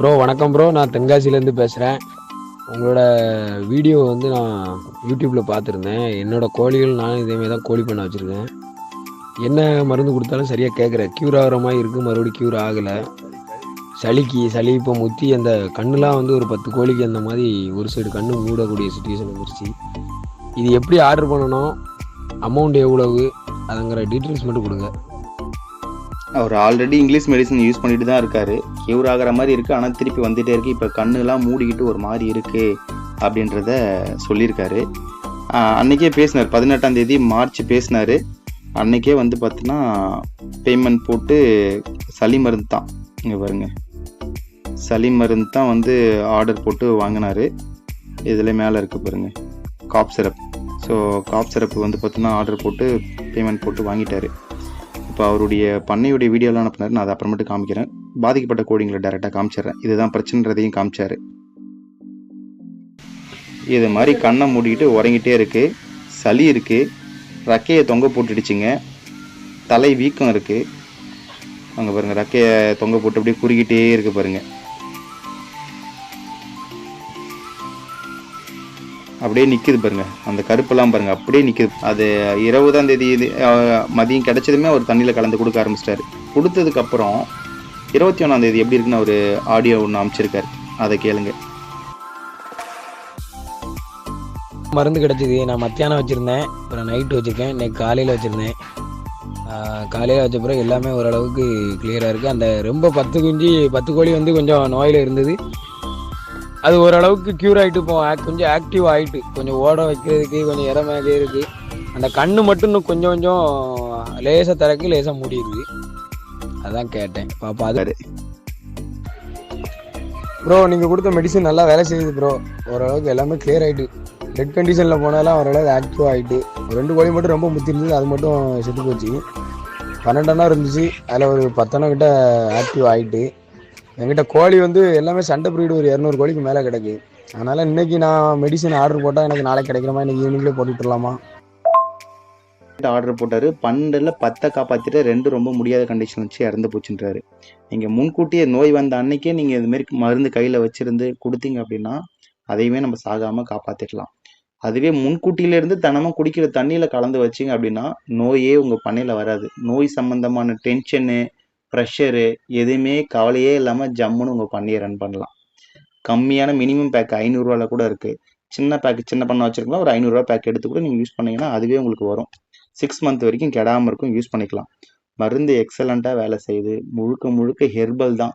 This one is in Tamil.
ப்ரோ வணக்கம் ப்ரோ நான் தென்காசிலேருந்து பேசுகிறேன் உங்களோட வீடியோ வந்து நான் யூடியூப்பில் பார்த்துருந்தேன். என்னோடய கோழிகள் நானும் இதேமாதிரி தான் கோழி பண்ண வச்சுருக்கேன். என்ன மருந்து கொடுத்தாலும் சரியாக கேட்குறேன் க்யூர் ஆகிற மாதிரி இருக்குது மறுபடியும் க்யூர் ஆகலை. சளிக்கு சளி இப்போ முற்றி அந்த கண்ணுலாம் வந்து ஒரு பத்து கோழிக்கு அந்த மாதிரி ஒரு சைடு கண்ணு மூடக்கூடிய சுச்சுவேஷன் வந்துருச்சு. இது எப்படி ஆர்டர் பண்ணணும்? அமௌண்ட் எவ்வளவு? அதுங்கிற டீட்டெயில்ஸ் மட்டும் கொடுங்க. அவர் ஆல்ரெடி இங்கிலீஷ் மெடிசன் யூஸ் பண்ணிட்டு தான் இருக்காரு. கியூர் ஆகிற மாதிரி இருக்கு ஆனால் திருப்பி வந்துட்டே இருக்கு. இப்போ கண்ணுலாம் மூடிக்கிட்டு ஒரு மாதிரி இருக்கு அப்படின்றத சொல்லியிருக்காரு. அன்றைக்கே அன்னைக்கே பேசினார். பதினெட்டாம் தேதி மார்ச் பேசினாரு. அன்னைக்கே வந்து பார்த்தீங்கன்னா பேமெண்ட் போட்டு சளி மருந்து தான். இங்கே பாருங்க. சளி மருந்து தான் வந்து ஆர்டர் போட்டு வாங்கினாரு. இதில் மேலே இருக்கு பாருங்க. Cough syrup so cough syrup வந்து பார்த்தீங்கன்னா ஆர்டர் போட்டு பேமெண்ட் போட்டு வாங்கிட்டாரு. இப்போ அவருடைய பண்ணையுடைய வீடியோலாம் அனுப்புனார் நான் அதை அப்புறமேட்டு காமிக்கிறேன். பாதிக்கப்பட்ட கோடிங்களை டேரெக்டாக காமிச்சிடுறேன். இதுதான் பிரச்சனைன்றதையும் காமிச்சார். இது மாதிரி கண்ணை மூடிக்கிட்டு உறங்கிட்டே இருக்குது சளி இருக்குது ரக்கையை தொங்க போட்டுடுச்சிங்க. தலை வீக்கம் இருக்குது அங்கே பாருங்கள் ரக்கையை தொங்க போட்டு அப்படியே குறுகிட்டே இருக்குது பாருங்கள் அப்படியே நிற்கிது பாருங்க. அந்த கருப்பெல்லாம் பாருங்க அப்படியே நிற்கிது அது இருபதாம் தேதி இது மதியம் கிடச்சதுமே அவர் தண்ணியில் கலந்து கொடுக்க ஆரம்பிச்சிட்டாரு. கொடுத்ததுக்கப்புறம் இருபத்தி ஒன்றாம் தேதி எப்படி இருக்குன்னு ஒரு ஆடியோ ஒன்று அமைச்சிருக்காரு அதை கேளுங்க. மருந்து கிடச்சிது. நான் மத்தியானம் வச்சுருந்தேன். அப்புறம் நைட்டு வச்சுருக்கேன். இன்னைக்கு காலையில் வச்சுருந்தேன். காலையில் வச்ச பிறகு எல்லாமே ஓரளவுக்கு கிளியராக இருக்குது அந்த ரொம்ப பத்து குஞ்சு பத்து கோழி வந்து கொஞ்சம் நோயில் இருந்தது. அது ஓரளவுக்கு க்யூர் ஆகிட்டு இப்போ கொஞ்சம் ஆக்டிவ் ஆகிட்டு கொஞ்சம் ஓட வைக்கிறதுக்கு கொஞ்சம் இறமையாக இருக்குது அந்த கண்ணு மட்டும் இன்னும் கொஞ்சம் கொஞ்சம் லேசாக திறக்கு லேசாக மூடிடுது அதான் கேட்டேன். பாப்பா அது ப்ரோ நீங்கள் கொடுத்த மெடிசன் நல்லா வேலை செய்யுது ப்ரோ ஓரளவுக்கு எல்லாமே கிளியர் ஆகிட்டு டெட் கண்டிஷனில் போனாலும் ஓரளவுக்கு ஆக்டிவ் ஆகிட்டு ரெண்டு கோழி மட்டும் ரொம்ப முத்தி இருந்தது அது மட்டும் செத்து போச்சு. பன்னெண்டெண்ணா இருந்துச்சு. அதில் ஒரு பத்தெண்ணா கிட்ட ஆக்டிவ் ஆகிட்டு என்கிட்ட கோழி வந்து எல்லாமே சண்டை ப்ரீடு ஒரு இரநூறு கோழிக்கு மேலே கிடைக்கு. அதனால் இன்னைக்கு நான் மெடிசன் ஆர்டர் போட்டால் எனக்கு நாளைக்கு கிடைக்கிறமா இன்னைக்கு ஈவினிங்லேயே போட்டுட்டுலாமா ஆர்டர் போட்டார். பன்னெண்டில் பத்தை காப்பாற்றிட்டு ரெண்டு ரொம்ப முடியாத கண்டிஷன் வச்சு இறந்து போச்சுன்றாரு. நீங்கள் முன்கூட்டியே நோய் வந்த அன்னைக்கே நீங்கள் இது மருந்து கையில் வச்சுருந்து கொடுத்தீங்க அப்படின்னா அதையுமே நம்ம சாகாமல் காப்பாற்றிடலாம் அதுவே முன்கூட்டியிலேருந்து தனமாக தினமும் குடிக்கிற தண்ணியில் கலந்து வச்சீங்க அப்படின்னா நோயே உங்கள் பண்ணையில் வராது. நோய் சம்பந்தமான டென்ஷனு ப்ரெஷரு எதுவுமே கவலையே இல்லாமல் ஜம்முன்னு உங்கள் பண்ணி ரன் பண்ணலாம். கம்மியான மினிமம் பேக் ஐநூறுரூவால கூட இருக்குது சின்ன பேக் சின்ன பண்ண வச்சுருக்கலாம். ஒரு ஐநூறுரூவா பேக் எடுத்து கூட நீங்கள் யூஸ் பண்ணிங்கன்னா அதுவே உங்களுக்கு வரும். சிக்ஸ் மந்த் வரைக்கும் கெடாமல் இருக்கும் யூஸ் பண்ணிக்கலாம். மருந்து எக்ஸலண்ட்டாக வேலை செய்யுது. முழுக்க முழுக்க ஹெர்பல் தான்.